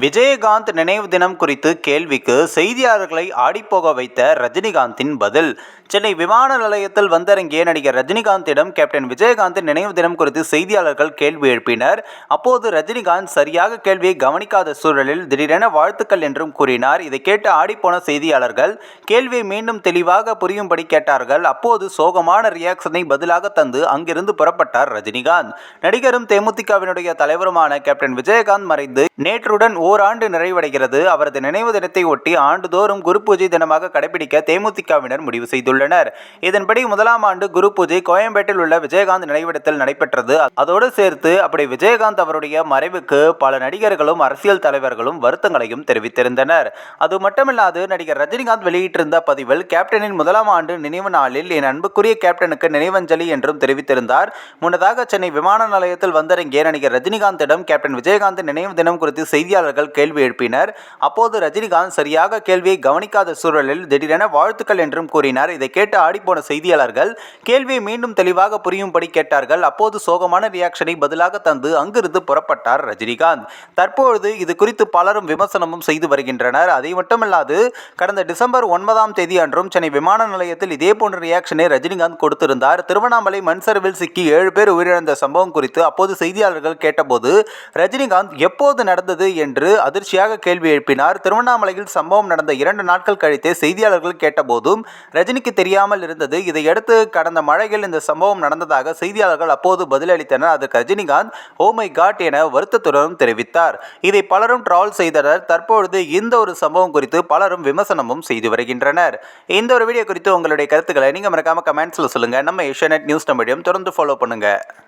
விஜயகாந்த் நினைவு தினம் குறித்து கேள்விக்கு செய்தியாளர்களை ஆடிப்போக வைத்த ரஜினிகாந்தின் பதில். சென்னை விமான நிலையத்தில் வந்திறங்கிய நடிகர் ரஜினிகாந்திடம் கேப்டன் விஜயகாந்தின் நினைவு தினம் குறித்து செய்தியாளர்கள் கேள்வி எழுப்பினர். அப்போது ரஜினிகாந்த் சரியாக கேள்வியை கவனிக்காத சூழலில் திடீரென வாழ்த்துக்கள் என்றும் கூறினார். இதை கேட்டு ஆடிப்போன செய்தியாளர்கள் கேள்வியை மீண்டும் தெளிவாக புரியும்படி கேட்டார்கள். அப்போது சோகமான ரியாக்ஷனை பதிலாக தந்து அங்கிருந்து புறப்பட்டார் ரஜினிகாந்த். நடிகரும் தேமுதிகவினுடைய தலைவருமான கேப்டன் விஜயகாந்த் மறைந்து நேற்றுடன் ஓராண்டு நிறைவடைகிறது. அவரது நினைவு தினத்தை ஒட்டி ஆண்டுதோறும் குரு பூஜை தினமாக கடைபிடிக்க தேமுதிகவினர் முடிவு செய்துள்ளனர். இதன்படி முதலாம் ஆண்டு குரு பூஜை கோயம்பேட்டில் உள்ள விஜயகாந்த் நினைவிடத்தில் நடைபெற்றது. அதோடு சேர்த்து அப்படி விஜயகாந்த் அவருடைய மறைவுக்கு பல நடிகர்களும் அரசியல் தலைவர்களும் வருத்தங்களையும் தெரிவித்திருந்தனர். அது மட்டுமில்லாது நடிகர் ரஜினிகாந்த் வெளியிட்டிருந்த பதிவில் கேப்டனின் முதலாம் ஆண்டு நினைவு நாளில் என் அன்புக்குரிய கேப்டனுக்கு நினைவஞ்சலி என்றும் தெரிவித்திருந்தார். முன்னதாக சென்னை விமான நிலையத்தில் வந்திறங்கிய நடிகர் ரஜினிகாந்திடம் கேப்டன் விஜயகாந்த் நினைவு தினம் குறித்து செய்தியாளர்கள் கேள்வி எழுப்பினர். அப்போது ரஜினிகாந்த் சரியாக கேள்வியை கவனிக்காத சூழலில் திடீரென வாழ்த்துக்கள் என்றும் கூறினார். இதை கேட்டு ஆடிப்போன செய்தியாளர்கள் கேள்வியை மீண்டும் தெளிவாக புரியும்படி கேட்டார்கள். அப்போது சோகமான ரியாக்ஷனை பதிலாக தந்து அங்கிருந்து புறப்பட்டார் ரஜினிகாந்த். தற்பொழுது இது குறித்து பலரும் விமர்சனமும் செய்து வருகின்றனர். அதை மட்டுமல்லாது கடந்த டிசம்பர் ஒன்பதாம் தேதி அன்றும் சென்னை விமான நிலையத்தில் இதே போன்ற ரியாக்ஷனை ரஜினிகாந்த் கொடுத்திருந்தார். திருவண்ணாமலை மண் சரிவில் சிக்கி ஏழு பேர் உயிரிழந்த சம்பவம் குறித்து அப்போது செய்தியாளர்கள் கேட்டபோது ரஜினிகாந்த் எப்போது நடந்தது என்று அதிர்ச்சியாக கேள்வி எழுப்பினார். திருவண்ணாமலையில் சம்பவம் நடந்த இரண்டு நாட்கள் கழித்தே செய்தியாளர்கள் கேட்டபோதும் ரஜினிக்கு தெரியாமல் இருந்தது. இதையடுத்து கடந்த மழையில் இந்த சம்பவம் நடந்ததாக செய்தியாளர்கள் அப்போது பதிலளித்தனர். அதற்கு ரஜினிகாந்த் ஓ மை காட் என வருத்தத்துடன் தெரிவித்தார். இதை பலரும் ட்ரால் செய்தனர். தற்பொழுது இந்த ஒரு சம்பவம் குறித்து பலரும் விமர்சனமும் செய்து வருகின்றனர். இந்த ஒரு வீடியோ குறித்து உங்களுடைய கருத்துக்களை நீங்கள் மறக்காம கமெண்ட்ஸில் சொல்லுங்கள் நம்ம ஏஷியா நியூஸ் தமிழையும் தொடர்ந்து ஃபாலோ பண்ணுங்கள்